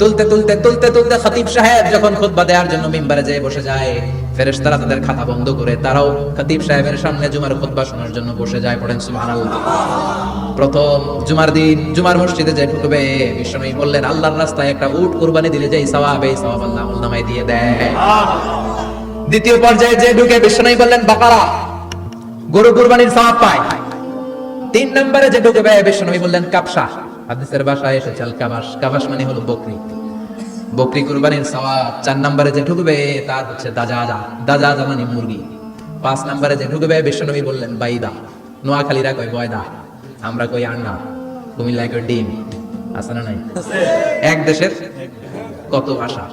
তুলতে তুলতে তুলতে তুলতে খতিব সাহেব যখন খুতবা দেওয়ার জন্য মিম্বারে যেয়ে বসে যায়, ফেরেশতারা তাদের খাতা বন্ধ করে তারাও খতিব সাহেবের সামনে জুমার খুতবা শোনার জন্য বসে যায় পড়েন, সুবহানাল্লাহ। প্রথম জুমার দিন, জুমার মসজিদে ঢুকবে বললেন, আল্লাহর রাস্তায় একটা উট কুরবানি দিলে সওয়াব, এই সওয়াব আল্লাহ দিয়ে দেয়। দ্বিতীয় পর্যায়ে যে ঢুকে বিশ্বনবী বললেন, বাকারা, গরু কুরবানির সওয়াব পায়। তিন নম্বরে যে ঢুকবে, বিশ্বনবী বললেন, কাপসা। হাদিসের ভাষায় এসেছে কাবাস কাবাস মানে হলো বকরি। বকরি কুরবানির সওয়াব চার নম্বরে যে ঢুকবে, তার হচ্ছে দাজাজা। দাজাজা মানে মুরগি। পাঁচ নম্বরে যে ঢুকবে, বিশ্বনবী বললেন, বাইদা। নোয়াখালীরা কয় বয়দা। আমরা কই আন্ডা কুমিল্লায় কই ডিম। আছে না নাই? এক দেশের কত ভাষা?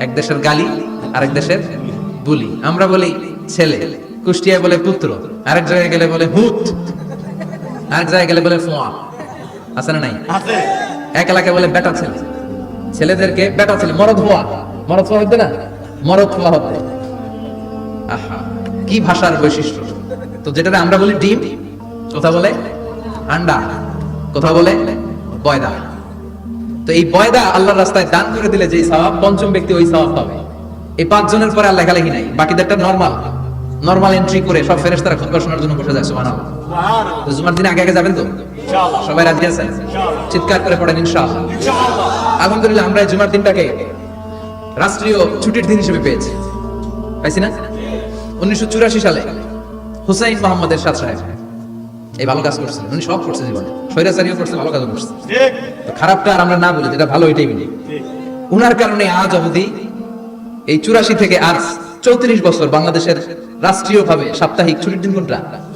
এক দেশের গালি, আরেক দেশের বুলি। আমরা বলি ছেলে। কুষ্টিয়ায় বলে পুত্র। আরেক জায়গায় গেলে বলে হুত। আরেক জায়গায় গেলে বলে ফোয়া। আছে না নাই? এক এলাকায় বলে বেটা ছেলে। ছেলেদেরকে বেটা ছেলে মরদ হওয়া। মরদ হওয়া হতে না? মরদ হওয়া হতে। আহা কি ভাষার বৈশিষ্ট্য? তো যেটা আমরা বলি ডিম কথা বলে আন্ডা কথা বলে বয়দা তো এই বয়দা আল্লাহর রাস্তায় দান করে দিলে যে সওয়াব পঞ্চম ব্যক্তি ওই সওয়াব পাবে। এই পাঁচ জনের পরে আর লেখালেখি নাই বাকিদেরটা নরমাল নরমাল এন্ট্রি করে সব ফেরেশতারা খুতবা শোনার জন্য বসে যায় সুবহানাল্লাহ। তো জুমার দিন আগে আগে যাবেন তো? সবাই রাজি আছেন? চিৎকার করে পড়েন ইনশাআল্লাহ। আলহামদুলিল্লাহ আমরা এই জুমার দিনটাকে রাষ্ট্রীয় ছুটির দিন হিসেবে পেয়েছি। পাইছি না? উনিশশো চুরাশি সালে হুসাইন মোহাম্মদের সাথ সাহেব এই ভালো কাজ করছিলেন উনি সব করছে জীবনে। স্বৈরাচারীও করছে ভালো কাজও করছে। তো খারাপটা আর আমরা না বলি যেটা ভালো এটাই বলি। উনার কারণে আজ অবধি এই চুরাশি থেকে আজ চৌত্রিশ বছর বাংলাদেশের রাষ্ট্রীয় ভাবে সাপ্তাহিক ছুটির দিন কোনটা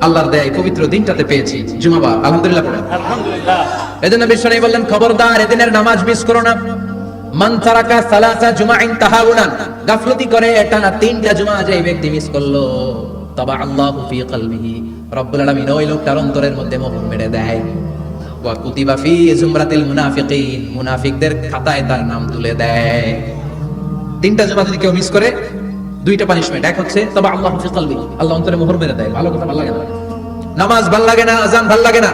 আল্লাহর দেয় পবিত্র দিনটাতে পেয়েছি। জুমাবার আলহামদুলিল্লাহ। পড়েন এজন্য বিশ্বনী বললেন খবরদার এদিনের নামাজ মিস করো না। মান তারাকা সালাসা জুমাইন তাহাউনান। গাফলতি করে টানা তিনটা জুমা যে ব্যক্তি মিস করল। তবা আল্লাহু ফি কলবিহি। রব্বুল আলামিন ওই লোকটার অন্তরের মধ্যে মোহর মেরে দেয়। ওয়া কুতিবা ফি জুমরাতিল মুনাফিকিন। মুনাফিকদের খাতায় তার নাম তুলে দেয়। তিনটা জুমা যদি কেউ মিস করে দুইটা পানিশমেন্ট এক হচ্ছে তবে আল্লাহ ফি কলবি আল্লাহ অন্তরে মোহর মেরে দেয় ভালো কথা ভালো লাগে না। নামাজ ভালো লাগে না আজান ভালো লাগে না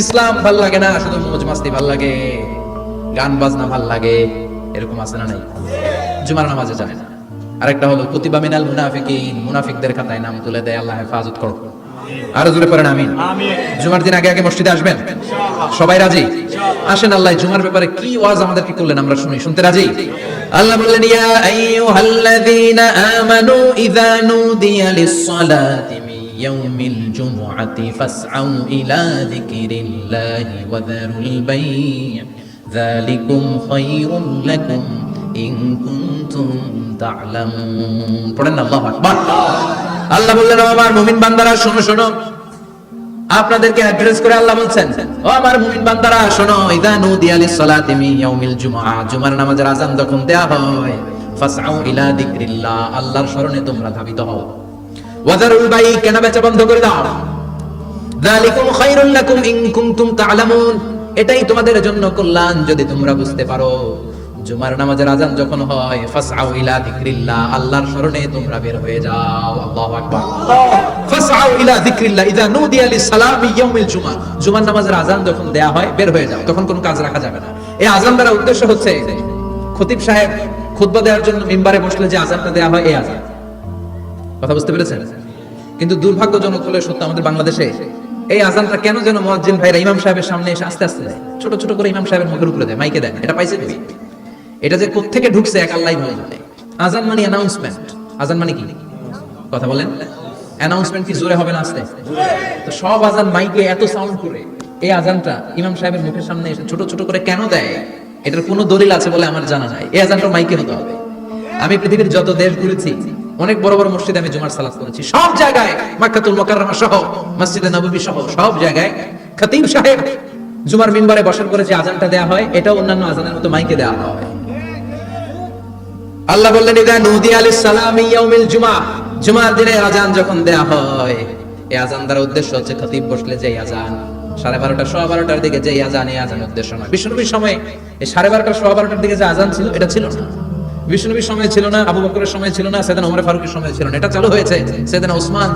ইসলাম ভালো লাগে না শুধু মৌজ মাস্তি ভালো লাগে গান বাজনা ভালো লাগে এরকম আছে না নাই? জুমার নামাজে যায় না। আরেকটা হলো কুতিবা মিনাল মুনাফিকিন মুনাফিকদের খাতায় নাম তুলে দেয় আল্লাহ হেফাজত করো। আরও জোরে পড়েন আমিন। জুমার দিন আগে আগে মসজিদে আসবেন? সবাই রাজি? আসেন আল্লাহ জুমার ব্যাপারে কি ওয়াজ আমাদেরকে করলেন আমরা শুনি শুনতে রাজি? আল্লাহ বললেন, ইয়া আইয়ুহাল্লাযীনা আমানু ইযা নুদিয়া লিস-সালাতি মিন ইয়াউমিল জুমআতি ফাসআউ ইলা যিকরিল্লাহি ওয়া যারুল বাই' যালিকুম খায়রুল লাকুম ইন কুনতুম তা'লামুন। পড়েন আল্লাহু আকবার। আল্লাহ বললেন আমার মুমিন বান্দারা, শোনো শোনো। আপনাদেরকে অ্যাড্রেস করে আল্লাহ বলছেন, ও আমার মুমিন বান্দারা, শোনো, ইদা নুদিয়া লিস-সালাতি মিন ইয়াউমিল জুমআ জুমার নামাজের আযান যখন দেয়া হয়, ফাসআউ ইলা যিকরিল্লাহ আল্লাহর শরণে তোমরা ধাবিত হও। ওয়াজারুল বাই কেনা বেচা বন্ধ করে দাও। যালিকুম খায়রুল লাকুম ইন কুনতুম তা'লামুন এটাই তোমাদের জন্য কল্যাণ যদি তোমরা বুঝতে পারো। জুমার নামাজের আজান যখন হয়, ফাসআউ ইলা যিকরিল্লাহ আল্লাহর শরণে তোমরা বের হয়ে যাও। আল্লাহু আকবার। কিন্তু দুর্ভাগ্যজনক হলে সত্য, আমাদের বাংলাদেশে এই আজানটা কেন যেন মুয়াজ্জিন ভাইরা ইমাম সাহেবের সামনে এসে আস্তে আস্তে দেয়। ছোট ছোট করে ইমাম সাহেবের মুখের উপরে দেয়, মাইকে দেয়। এটা পাইছে এটা যে কোত্থেকে ঢুকছে এক আল্লাহ আজান মানে আজান মানে কথা বলেন। অ্যানাউন্সমেন্ট কি জোরে হবে না আসতে তো সব আজান মাইকে এত সাউন্ড করে। এই আজানটা ইমাম সাহেবের মুখের সামনে এসে ছোট ছোট করে কেন দেয়? এটার কোনো দলিল আছে বলে আমার জানা নাই। এই আজানটা মাইকে হতে হবে। আমি পৃথিবীর যত দেশ ঘুরেছি, অনেক বড় বড় মসজিদে আমি জুমার সালাত করেছি সব জায়গায় মাক্কাতুল মুকাররমা সহ, মসজিদে নববী সহ, সব জায়গায় খতিব সাহেব জুমার মিম্বারে বসার করে যে আজানটা দেয়া হয় এটা অন্যান্য আজানের মতো মাইকে দেয়া হয়। আল্লাহ বললেন, ইদা নুদি আলাইহিস সালাম ইয়াউমিল জুমা। জুমার দিনে আজান যখন দেয়া হয় এই আজান দ্বারা উদ্দেশ্য হচ্ছে খতিব বসলে যে আজান, সাড়ে বারোটা, সোয়া বারোটার দিকে যে আজান, এই আজান উদ্দেশ্য নয়। বিষ্ণুবীর সময় এই সাড়ে বারোটা, সোয়া বারোটার দিকে যে আজান ছিল, এটা ছিল না। বিষ্ণুবীর সময় ছিল না, আবু বকরের সময় ছিল না, সেদিন ওমর ফারুকের সময় ছিল না। এটা চালু হয়েছে সেদিন ওসমান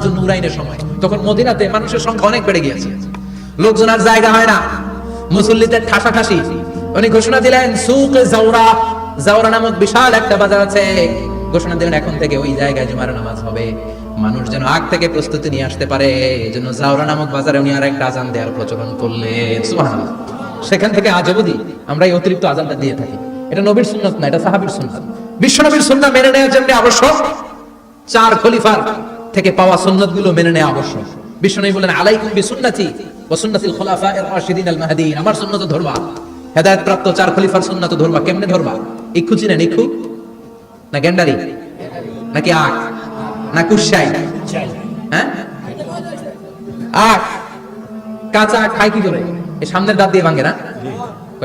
সময়। তখন মদিনাতে মানুষের সংখ্যা অনেক বেড়ে গিয়েছে। লোকজন আর জায়গা হয় না। মুসল্লিদের ঠাসাঠাসি। উনি ঘোষণা দিলেন, সুক জাওরা। জাওরা নামক বিশাল একটা বাজার আছে। ঘোষণা দিলেন, এখন থেকে ওই জায়গায় জুমার নামাজ হবে। মানুষ যেন আগ থেকে প্রস্তুতি নিয়ে আসতে পারে। এই জন্য জাওরা নামক বাজারে উনি আর একটা আজান দেওয়ার প্রচলন করলেন। সেখান থেকে আজ অবধি আমরা এই অতিরিক্ত আজানটা দিয়ে থাকি। এটা নবীর সুন্নাত না, এটা সাহাবীর সুন্নাত। বিশ্ব নবীর সুন্নাত মেনে নেওয়ার জন্য আবশ্যক চার খলিফার থেকে পাওয়া সুন্নাতগুলো মেনে নেওয়া আবশ্যক। বিষ্ণু বলেন আলাইকুম বিসুন্নতি ওয়া সুন্নাতিল খুলাফায়ে রাশিদিন আল মাহদিন। আমার সুন্নাত ধরবা। হেদায়েত প্রাপ্ত চার খলিফার সুন্নাত ধরবা। কেমনে ধরবা? ইক্ষু চিনেন ইক্ষু না গেন্ডারি নাকি আখ না কুশাই হ্যাঁ আখ কাঁচা আখ খায় কি করে এই সামনের দাঁত দিয়ে ভাঙে না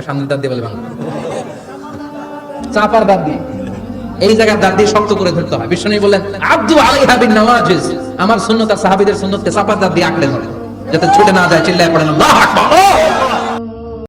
সামনের দাঁত দিয়ে বলে ভাঙে চাপার দাঁত দিয়ে এই জায়গার দাঁত দিয়ে শক্ত করে ধরতে হয় বিষ্ণু বললেন আব্দু আলাইহা বিন নওয়াজিজ আমার সুন্নত সাহাবীদের সুন্নতকে চাপার দাঁত দিয়ে আঁকড়ে ধরে যাতে ছুটে না যায় চিল্লায় পড়েন আল্লাহু আকবার